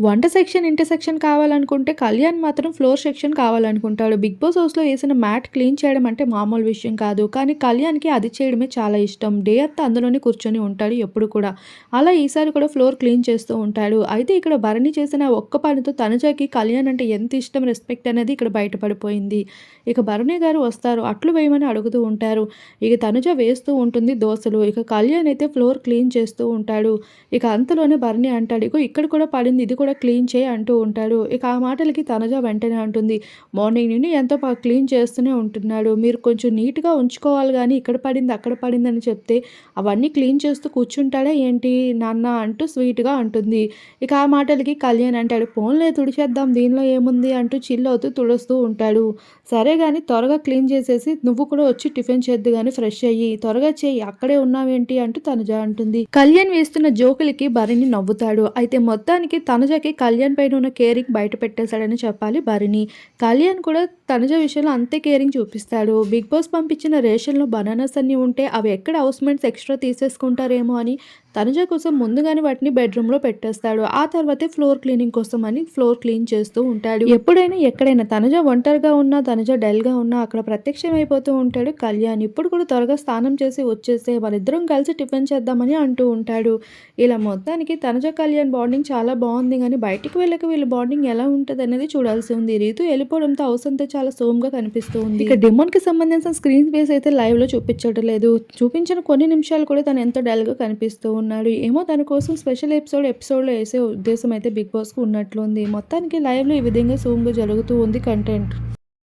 వంట సెక్షన్, ఇంటి సెక్షన్ కావాలనుకుంటే కళ్యాణ్ మాత్రం ఫ్లోర్ సెక్షన్ కావాలనుకుంటాడు. 'బిగ్ బాస్' హౌస్‌లో వేసిన మ్యాట్ క్లీన్ చేయడం అంటే మామూలు విషయం కాదు. కానీ కళ్యాణ్‌కి అది చేయడమే చాలా ఇష్టం. డే అంతా అందులోనే కూర్చొని ఉంటాడు ఎప్పుడు కూడా. అలా ఈసారి కూడా ఫ్లోర్ క్లీన్ చేస్తూ ఉంటాడు. అయితే ఇక్కడ భరణి చేసిన ఒక్క పనితో తనుజకి కళ్యాణ్ అంటే ఎంత ఇష్టం, రెస్పెక్ట్ అనేది ఇక్కడ బయటపడిపోయింది. ఇక భరణి గారు వస్తారు. అట్లు వేయమని అడుగుతూ ఉంటారు. ఇక తనుజ వేస్తూ ఉంటుంది దోసలు. ఇక కళ్యాణ్ అయితే ఫ్లోర్ క్లీన్ చేస్తూ ఉంటాడు. ఇక అంతలోనే భరణి అంటాడు, "ఇగో ఇక్కడ కూడా పడింది. ఇది కూడా క్లీన్ చేయి" అంటూ ఉంటాడు. ఇక ఆ మాటలకి తనజ వెంటనే అంటుంది, "మార్నింగ్ నుండి ఎంతో బాగా క్లీన్ చేస్తూనే ఉంటున్నాడు. మీరు కొంచెం నీట్‌గా ఉంచుకోవాలి కానీ ఇక్కడ పడింది, అక్కడ పడిందని చెప్తే అవన్నీ క్లీన్ చేస్తూ కూర్చుంటాడా ఏంటి నాన్న" అంటూ స్వీట్‌గా అంటుంది. ఇక ఆ మాటలకి కళ్యాణ్ అంటాడు, "పోన్లే తుడిచేద్దాం దీనిలో ఏముంది" అంటూ చిల్ అవుతూ తుడుస్తూ ఉంటాడు. "సరే కానీ త్వరగా క్లీన్ చేసేసి నువ్వు కూడా వచ్చి టిఫిన్ చేద్దు కానీ ఫ్రెష్ అయ్యి. త్వరగా చేయి అక్కడే ఉన్నావేంటి" అంటూ తనుజ అంటుంది. కళ్యాణ్ వేస్తున్న జోకులకి భరణి నవ్వుతాడు. అయితే మొత్తానికి తనుజకి కళ్యాణ్ పైన ఉన్న కేరింగ్ బయట పెట్టేశాడని చెప్పాలి భరణి. కళ్యాణ్ కూడా తనుజ విషయంలో అంతే కేరింగ్ చూపిస్తాడు. బిగ్ బాస్ పంపించిన రేషన్‌లో బనానాస్ అన్నీ ఉంటే అవి ఎక్కడ హౌస్మెంట్స్ ఎక్స్ట్రా తీసేసుకుంటారేమో అని తనుజ కోసం ముందుగానే వాటిని బెడ్‌రూమ్‌లో పెట్టేస్తాడు. ఆ తర్వాతే ఫ్లోర్ క్లీనింగ్ కోసం అని ఫ్లోర్ క్లీన్ చేస్తూ ఉంటాడు. ఎప్పుడైనా ఎక్కడైనా తనుజ ఒంటరిగా ఉన్నా, తనుజ డల్‌గా ఉన్నా అక్కడ ప్రత్యక్షం అయిపోతూ ఉంటాడు కళ్యాణ్. ఇప్పుడు కూడా త్వరగా స్నానం చేసి వచ్చేస్తే వాళ్ళిద్దరం కలిసి టిఫిన్ చేద్దామని అంటూ ఉంటాడు. ఇలా మొత్తానికి తనుజ, కళ్యాణ్ బాండింగ్ చాలా బాగుంది కానీ బయటికి వెళ్ళక వీళ్ళ బాండింగ్ ఎలా ఉంటదనేది చూడాల్సి ఉంది. రీతు వెళ్ళిపోవడంతో అవసరంతో చాలా చాలా సోమ్‌గా కనిపిస్తూ ఉంది. ఇక డిమోన్‌కి సంబంధించిన స్క్రీన్ స్పేస్ అయితే లైవ్‌లో చూపించడం లేదు. చూపించిన కొన్ని నిమిషాలు కూడా తను ఎంతో డల్‌గా కనిపిస్తూ ఉన్నాడు. ఏమో తన కోసం స్పెషల్ ఎపిసోడ్ ఎపిసోడ్‌లో వేసే ఉద్దేశం అయితే బిగ్ బాస్కు ఉన్నట్లుంది. మొత్తానికి లైవ్‌లో ఈ విధంగా సూమ్గా జరుగుతూ ఉంది కంటెంట్.